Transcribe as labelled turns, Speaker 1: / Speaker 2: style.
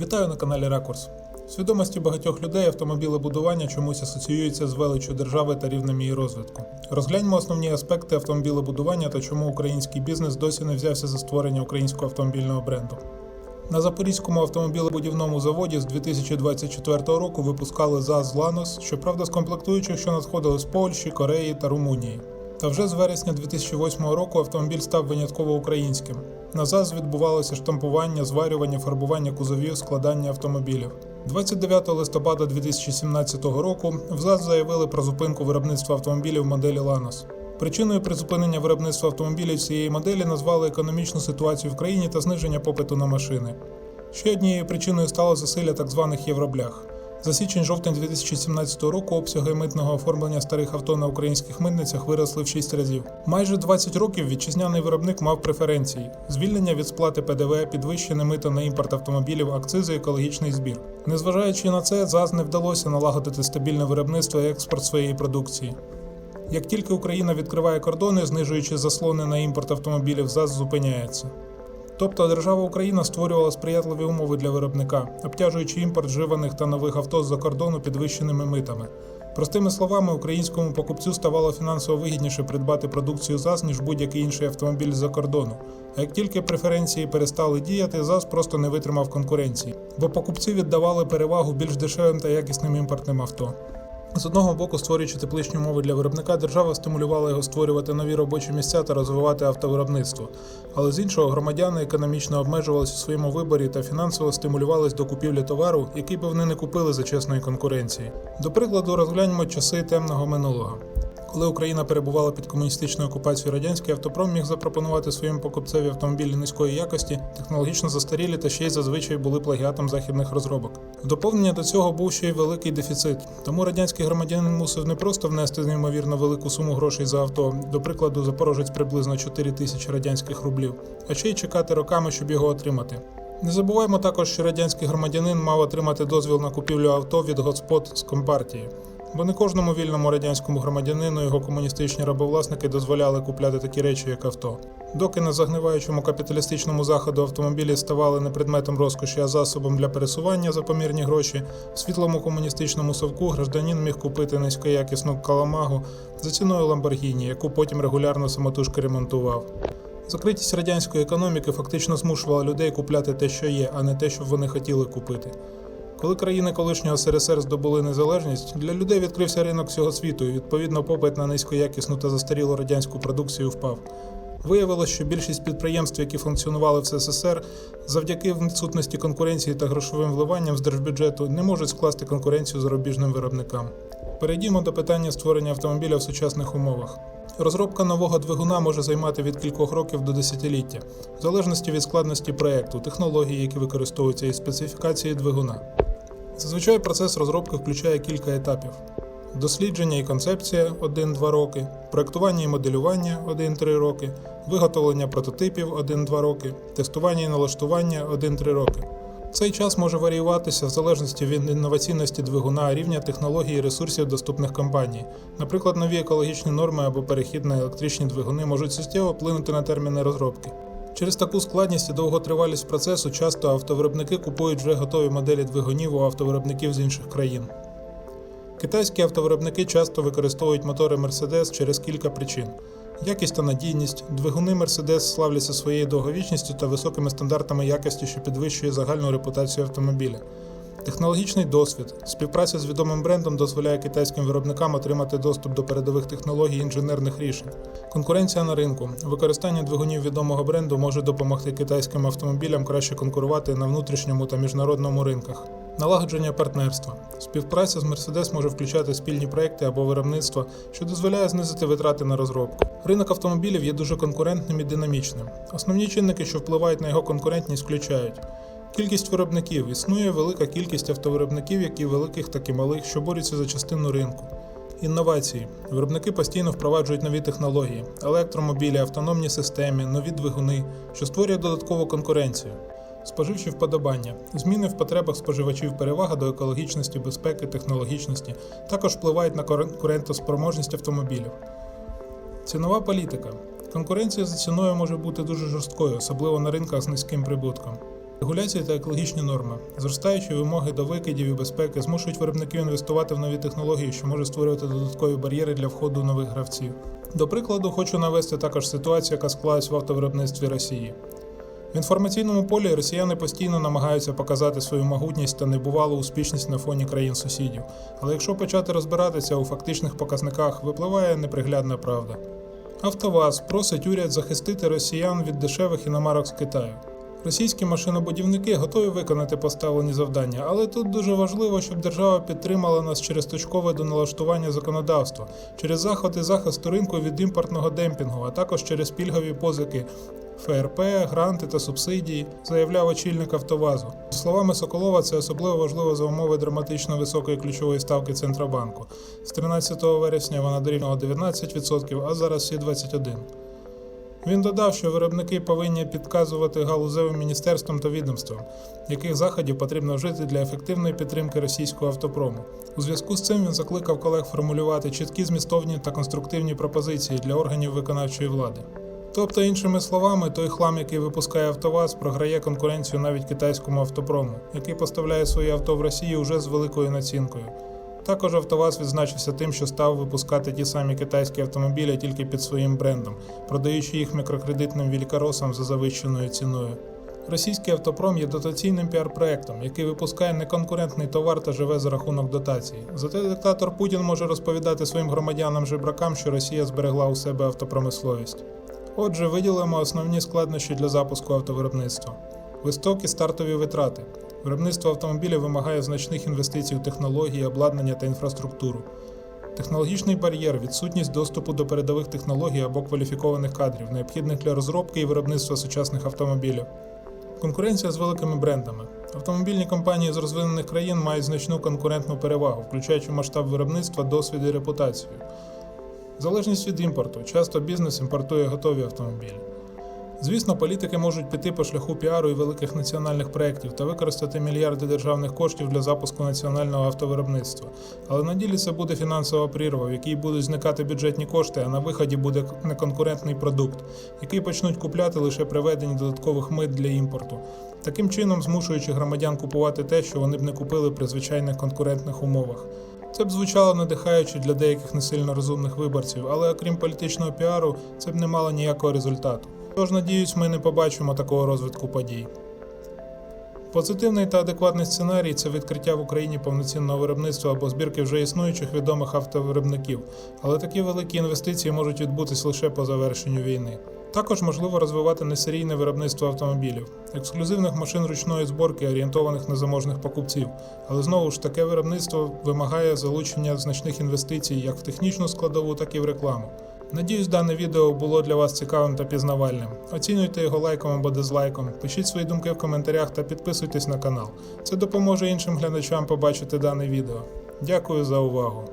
Speaker 1: Вітаю на каналі Ракурс. В свідомості багатьох людей автомобілебудування чомусь асоціюється з величчю держави та рівнем її розвитку. Розгляньмо основні аспекти автомобілебудування та чому український бізнес досі не взявся за створення українського автомобільного бренду. На Запорізькому автомобілебудівному заводі з 2024 року випускали ЗАЗ Ланос, щоправда, з комплектуючих, що надходили з Польщі, Кореї та Румунії. Та вже з вересня 2008 року автомобіль став винятково українським. На ЗАЗ відбувалося штампування, зварювання, фарбування кузовів, складання автомобілів. 29 листопада 2017 року в ЗАЗ заявили про зупинку виробництва автомобілів моделі Ланос. Причиною призупинення виробництва автомобілів цієї моделі назвали економічну ситуацію в країні та зниження попиту на машини. Ще однією причиною стало засилля так званих євроблях. За січень-жовтень 2017 року обсяги митного оформлення старих авто на українських митницях виросли в 6 разів. Майже 20 років вітчизняний виробник мав преференції: звільнення від сплати ПДВ, підвищене мито на імпорт автомобілів, акцизи, екологічний збір. Незважаючи на це, ЗАЗ не вдалося налагодити стабільне виробництво і експорт своєї продукції. Як тільки Україна відкриває кордони, знижуючи заслони на імпорт автомобілів, ЗАЗ зупиняється. Тобто держава Україна створювала сприятливі умови для виробника, обтяжуючи імпорт вживаних та нових авто з-за кордону підвищеними митами. Простими словами, українському покупцю ставало фінансово вигідніше придбати продукцію ЗАЗ, ніж будь-який інший автомобіль з-за кордону. А як тільки преференції перестали діяти, ЗАЗ просто не витримав конкуренції, бо покупці віддавали перевагу більш дешевим та якісним імпортним авто. З одного боку, створюючи тепличні умови для виробника, держава стимулювала його створювати нові робочі місця та розвивати автовиробництво. Але з іншого, громадяни економічно обмежувалися у своєму виборі та фінансово стимулювались до купівлі товару, який би вони не купили за чесної конкуренції. До прикладу, розгляньмо часи темного минулого. Коли Україна перебувала під комуністичною окупацією, радянський автопром міг запропонувати своїм покупцеві автомобілі низької якості, технологічно застарілі та ще й зазвичай були плагіатом західних розробок. В доповнення до цього був ще й великий дефіцит, тому радянський громадянин мусив не просто внести неймовірно велику суму грошей за авто, до прикладу, запорожець приблизно 4 тисячі радянських рублів, а ще й чекати роками, щоб його отримати. Не забуваємо також, що радянський громадянин мав отримати дозвіл на купівлю авто від господ з компартії. Бо не кожному вільному радянському громадянину його комуністичні рабовласники дозволяли купляти такі речі, як авто. Доки на загниваючому капіталістичному заходу автомобілі ставали не предметом розкоші, а засобом для пересування за помірні гроші, в світлому комуністичному совку гражданин міг купити низькоякісну каламагу за ціною Ламборгіні, яку потім регулярно самотужки ремонтував. Закритість радянської економіки фактично змушувала людей купляти те, що є, а не те, що вони хотіли купити. Коли країни колишнього СРСР здобули незалежність, для людей відкрився ринок всього світу, і відповідно попит на низькоякісну та застарілу радянську продукцію впав. Виявилось, що більшість підприємств, які функціонували в СССР, завдяки відсутності конкуренції та грошовим вливанням з держбюджету не можуть скласти конкуренцію зарубіжним виробникам. Перейдімо до питання створення автомобіля в сучасних умовах. Розробка нового двигуна може займати від кількох років до десятиліття, в залежності від складності проєкту, технологій, які використовуються, і специфікації двигуна. Зазвичай процес розробки включає кілька етапів: дослідження і концепція 1-2 роки, проектування і моделювання 1-3 роки, виготовлення прототипів 1-2 роки, тестування і налаштування 1-3 роки. Цей час може варіюватися в залежності від інноваційності двигуна, рівня технологій і ресурсів доступних компаній. Наприклад, нові екологічні норми або перехід на електричні двигуни можуть суттєво вплинути на терміни розробки. Через таку складність і довготривалість процесу часто автовиробники купують вже готові моделі двигунів у автовиробників з інших країн. Китайські автовиробники часто використовують мотори Mercedes через кілька причин. Якість та надійність. Двигуни Mercedes славляться своєю довговічністю та високими стандартами якості, що підвищує загальну репутацію автомобіля. Технологічний досвід. Співпраця з відомим брендом дозволяє китайським виробникам отримати доступ до передових технологій інженерних рішень. Конкуренція на ринку. Використання двигунів відомого бренду може допомогти китайським автомобілям краще конкурувати на внутрішньому та міжнародному ринках. Налагодження партнерства. Співпраця з Mercedes може включати спільні проекти або виробництво, що дозволяє знизити витрати на розробку. Ринок автомобілів є дуже конкурентним і динамічним. Основні чинники, що впливають на його конкурентність, включають. Кількість виробників існує велика кількість автовиробників, як і великих, так і малих, що борються за частину ринку. Інновації. Виробники постійно впроваджують нові технології, електромобілі, автономні системи, нові двигуни, що створює додаткову конкуренцію. Споживчі вподобання. Зміни в потребах споживачів, перевага до екологічності, безпеки, технологічності також впливають на конкурентоспроможність автомобілів. Цінова політика. Конкуренція за ціною може бути дуже жорсткою, особливо на ринках з низьким прибутком. Регуляції та екологічні норми, зростаючі вимоги до викидів і безпеки змушують виробників інвестувати в нові технології, що може створювати додаткові бар'єри для входу нових гравців. До прикладу, хочу навести також ситуацію, яка склалась в автовиробництві Росії. В інформаційному полі росіяни постійно намагаються показати свою могутність та небувалу успішність на фоні країн сусідів. Але якщо почати розбиратися у фактичних показниках, випливає неприглядна правда. АвтоВАЗ просить уряд захистити росіян від дешевих іномарок з Китаю. Російські машинобудівники готові виконати поставлені завдання, але тут дуже важливо, щоб держава підтримала нас через точкове доналаштування законодавства, через заходи захисту ринку від імпортного демпінгу, а також через пільгові позики ФРП, гранти та субсидії, заявляв очільник Автовазу. За словами Соколова, це особливо важливо за умови драматично високої ключової ставки Центробанку. З 13 вересня вона дорівнювала 19%, а зараз всі 21%. Він додав, що виробники повинні підказувати галузевим міністерствам та відомствам, яких заходів потрібно вжити для ефективної підтримки російського автопрому. У зв'язку з цим він закликав колег формулювати чіткі змістовні та конструктивні пропозиції для органів виконавчої влади. Тобто, іншими словами, той хлам, який випускає АвтоВАЗ, програє конкуренцію навіть китайському автопрому, який поставляє свої авто в Росію вже з великою націнкою. Також АвтоВАЗ відзначився тим, що став випускати ті самі китайські автомобілі тільки під своїм брендом, продаючи їх мікрокредитним вількаросам за завищеною ціною. Російський автопром є дотаційним піар-проектом, який випускає неконкурентний товар та живе за рахунок дотації. Зате диктатор Путін може розповідати своїм громадянам жебракам, що Росія зберегла у себе автопромисловість. Отже, виділимо основні складнощі для запуску автовиробництва. Високі стартові витрати. Виробництво автомобілів вимагає значних інвестицій у технології, обладнання та інфраструктуру. Технологічний бар'єр, відсутність доступу до передових технологій або кваліфікованих кадрів, необхідних для розробки і виробництва сучасних автомобілів. Конкуренція з великими брендами. Автомобільні компанії з розвинених країн мають значну конкурентну перевагу, включаючи масштаб виробництва, досвід і репутацію. Залежність від імпорту. Часто бізнес імпортує готові автомобілі. Звісно, політики можуть піти по шляху піару і великих національних проєктів та використати мільярди державних коштів для запуску національного автовиробництва. Але на ділі це буде фінансова прірва, в якій будуть зникати бюджетні кошти, а на виході буде неконкурентний продукт, який почнуть купляти лише при введенні додаткових мит для імпорту, таким чином змушуючи громадян купувати те, що вони б не купили при звичайних конкурентних умовах. Це б звучало надихаюче для деяких не сильно розумних виборців, але окрім політичного піару, це б не мало ніякого результату. Тож, надіюсь, ми не побачимо такого розвитку подій. Позитивний та адекватний сценарій це відкриття в Україні повноцінного виробництва або збірки вже існуючих відомих автовиробників, але такі великі інвестиції можуть відбутись лише по завершенню війни. Також можливо розвивати несерійне виробництво автомобілів, ексклюзивних машин ручної зборки, орієнтованих на заможних покупців. Але знову ж таке виробництво вимагає залучення значних інвестицій як в технічну складову, так і в рекламу. Надіюсь, дане відео було для вас цікавим та пізнавальним. Оцінюйте його лайком або дизлайком, пишіть свої думки в коментарях та підписуйтесь на канал. Це допоможе іншим глядачам побачити дане відео. Дякую за увагу!